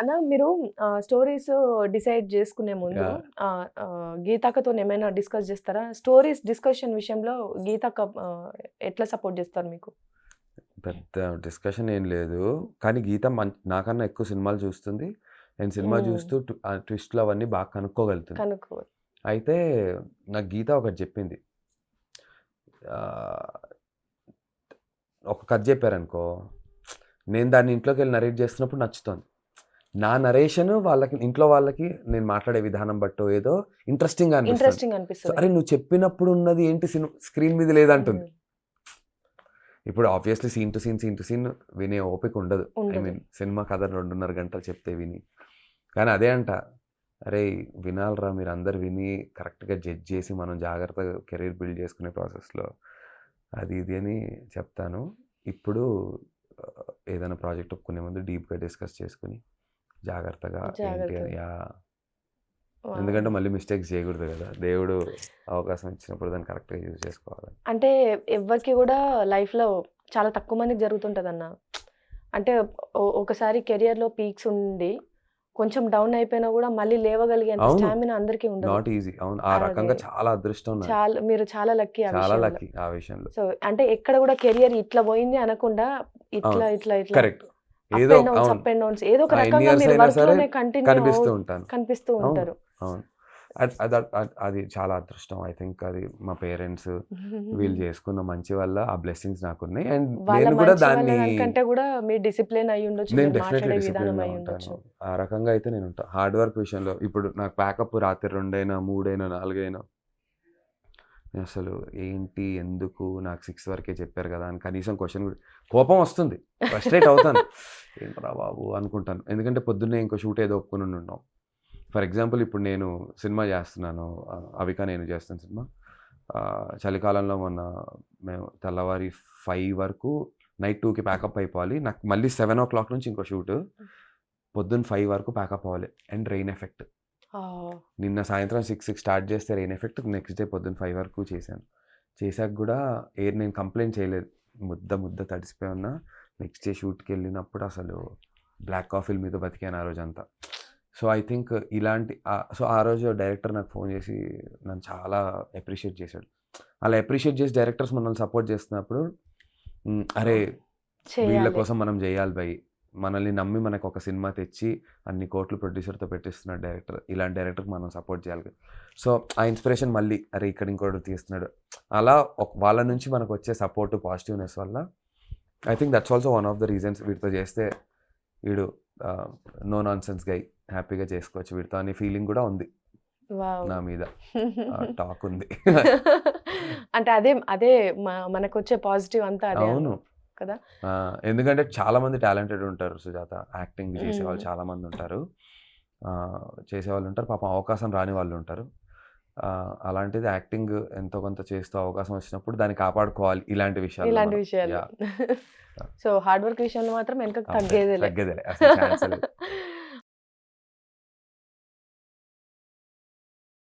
అన్న మీరు stories decide చేసుకునే ముందు గీతాకతో ఏమైనా డిస్కస్ చేస్తారా? స్టోరీస్ డిస్కషన్ విషయంలో గీతాక ఎట్లా సపోర్ట్ చేస్తారు మీకు? పెద్ద డిస్కషన్ ఏం లేదు. కానీ గీత మం నాకన్నా ఎక్కువ సినిమాలు చూస్తుంది. నేను సినిమా. చూస్తూ ట్విస్ట్లు అవన్నీ బాగా కనుక్కోగలుగుతుంది. కనుక్కో అయితే నాకు గీత ఒకటి చెప్పింది. ఒక కథ చెప్పారనుకో నేను దాన్ని ఇంట్లోకి వెళ్ళి నరేట్ చేస్తున్నప్పుడు నచ్చుతుంది. నా నరేషన్ వాళ్ళకి ఇంట్లో వాళ్ళకి నేను మాట్లాడే విధానం బట్టో ఏదో ఇంట్రెస్టింగ్ అనిపిస్తుంది. ఇంట్రెస్టింగ్ అనిపిస్తుంది. అరే నువ్వు చెప్పినప్పుడు ఉన్నది ఏంటి సినిమా స్క్రీన్ మీద లేదంటుంది. ఇప్పుడు obviously scene to scene scene to scene వినే ఓపిక ఉండదు. ఐ. మీన్ సినిమా కథ రెండున్నర గంటలు చెప్తే విని. కానీ అదే అంట అరే వినాలరా మీరు అందరు విని కరెక్ట్గా జడ్జ్ చేసి మనం జాగ్రత్తగా కెరీర్ బిల్డ్ చేసుకునే ప్రాసెస్లో అది ఇది అని చెప్తాను. ఇప్పుడు ఏదైనా ప్రాజెక్ట్ ఒప్పుకునే ముందు డీప్గా డిస్కస్ చేసుకుని జాగ్రత్తగా. యా. ఎందుకంటే మళ్ళీ మిస్టేక్స్ చేయకూడదు కదా దేవుడు అవకాశం ఇచ్చినప్పుడు దాన్ని కరెక్ట్గా యూజ్ చేసుకోవాలి అంటే ఎవరికి కూడా లైఫ్లో చాలా తక్కువ మందికి జరుగుతుంటుంది అన్న అంటే ఒకసారి కెరియర్లో పీక్స్ ఉండి కొంచెం డౌన్ అయిపోయినా కూడా మళ్ళీ లేవగలిగే. స్టామినా అందరికీ ఉండదు నాట్ ఈజీ అవును ఆ. రకంగా చాలా అదృష్టం. చాలా మీరు చాలా లక్కీ చాలా లక్కీ ఆ విషయంలో సో అంటే ఎక్కడ కూడా కెరియర్ ఇట్లా పోయింది అనకుండా ఇట్లా. ఇట్లా ఇట్లా కరెక్ట్ ఏదో అప్ అండ్ డౌన్స్ ఏదో ఒక రకంగా మీరు కంటిన్యూ కనిపిస్తూ ఉంటాను. కనిపిస్తూ అవును. ఉంటారు. అవును. అద్- చాలా అదృష్టం. ఐ థింక్ అది మా పేరెంట్స్ వీళ్ళు చేసుకున్న మంచి వల్ల ఆ బ్లెస్సింగ్స్ నాకున్నాయి అండ్ వాళ్ళ నేను కూడా దాన్ని దానికంటే కూడా మీ డిసిప్లిన్ అయి ఉండొచ్చు నేను డెఫినెట్లీ డిసిప్లిన్ ఉంటాను. ఆ రకంగా అయితే నేను ఉంటాను హార్డ్ వర్క్ విషయంలో ఇప్పుడు నాకు ప్యాకప్ రాత్రి రెండైనా మూడైనా నాలుగైనా నేను అసలు ఏంటి? ఎందుకు? నాకు సిక్స్ వరకే చెప్పారు కదా అని కనీసం క్వశ్చన్ కూడా కోపం వస్తుంది. ఫ్రస్ట్రేట్ అవుతాను. ఏంట్రా బాబు అనుకుంటాను. ఎందుకంటే పొద్దున్నే ఇంకో షూట్ ఏదో ఒప్పుకుని ఉన్నాం ఫర్ ఎగ్జాంపుల్ ఇప్పుడు నేను సినిమా చేస్తున్నాను. అవిక నేను చేస్తున్న సినిమా. చలికాలంలో మొన్న మేము తెల్లవారి ఫైవ్ వరకు నైట్ టూకి ప్యాకప్ అయిపోవాలి. నాకు మళ్ళీ సెవెన్ ఓ క్లాక్ నుంచి ఇంకో షూట్. పొద్దున్న ఫైవ్ వరకు ప్యాకప్ అవ్వాలి. అండ్ రెయిన్ ఎఫెక్ట్ నిన్న సాయంత్రం సిక్స్కి స్టార్ట్ చేస్తే రెయిన్ ఎఫెక్ట్ నెక్స్ట్ డే పొద్దున్న ఫైవ్ వరకు చేశాను. చేశాక కూడా ఎయిర్ నేను కంప్లైంట్ చేయలేదు. ముద్ద ముద్ద తడిసిపోయి ఉన్నా. నెక్స్ట్ డే షూట్కి వెళ్ళినప్పుడు అసలు బ్లాక్ కాఫీల మీద బతికాను ఆ రోజు అంతా సో ఐ థింక్ ఇలాంటి సో ఆ రోజు డైరెక్టర్ నాకు ఫోన్ చేసి నన్ను చాలా అప్రిషియేట్ చేశాడు. అలా అప్రిషియేట్ చేసి డైరెక్టర్స్ మనల్ని సపోర్ట్ చేస్తున్నప్పుడు "ఉమ్, అరే వీళ్ళ కోసం మనం చేయాలి భయ్. మనల్ని నమ్మి మనకు ఒక సినిమా తెచ్చి అన్ని కోట్లు ప్రొడ్యూసర్తో పెట్టిస్తున్నాడు డైరెక్టర్. ఇలాంటి డైరెక్టర్కి మనం సపోర్ట్ చేయాలి. సో ఆ ఇన్స్పిరేషన్ మళ్ళీ అరే ఇక్కడ ఇంకోటి తీస్తున్నాడు. అలా ఒక వాళ్ళ నుంచి మనకు వచ్చే సపోర్ట్ పాజిటివ్నెస్ వల్ల I think that's also one of the reasons వీటితో చేస్తే వీడు నో నాన్ సెన్స్ గై హ్యాపీగా చేసుకోవచ్చు వీడితో అనే ఫీలింగ్ కూడా ఉంది వావ్. నా మీద. టాక్ ఉంది. అంటే అదే అదే మనకు వచ్చే పాజిటివ్ అంతా అవును. కదా? ఎందుకంటే చాలా మంది టాలెంటెడ్ ఉంటారు సుజాత. యాక్టింగ్ చేసేవాళ్ళు మ్మ్. చాలా మంది ఉంటారు. చేసేవాళ్ళు ఉంటారు. పాపం అవకాశం రాని వాళ్ళు ఉంటారు. అలాంటిది యాక్టింగ్ ఎంతో కొంత చేస్తూ అవకాశం వచ్చినప్పుడు దాన్ని కాపాడుకోవాలి ఇలాంటి విషయాలు ఇలాంటి. విషయాలు. సో హార్డ్ వర్క్ విషయంలో మాత్రం వెనక అబ్బే, తగ్గేదేలే.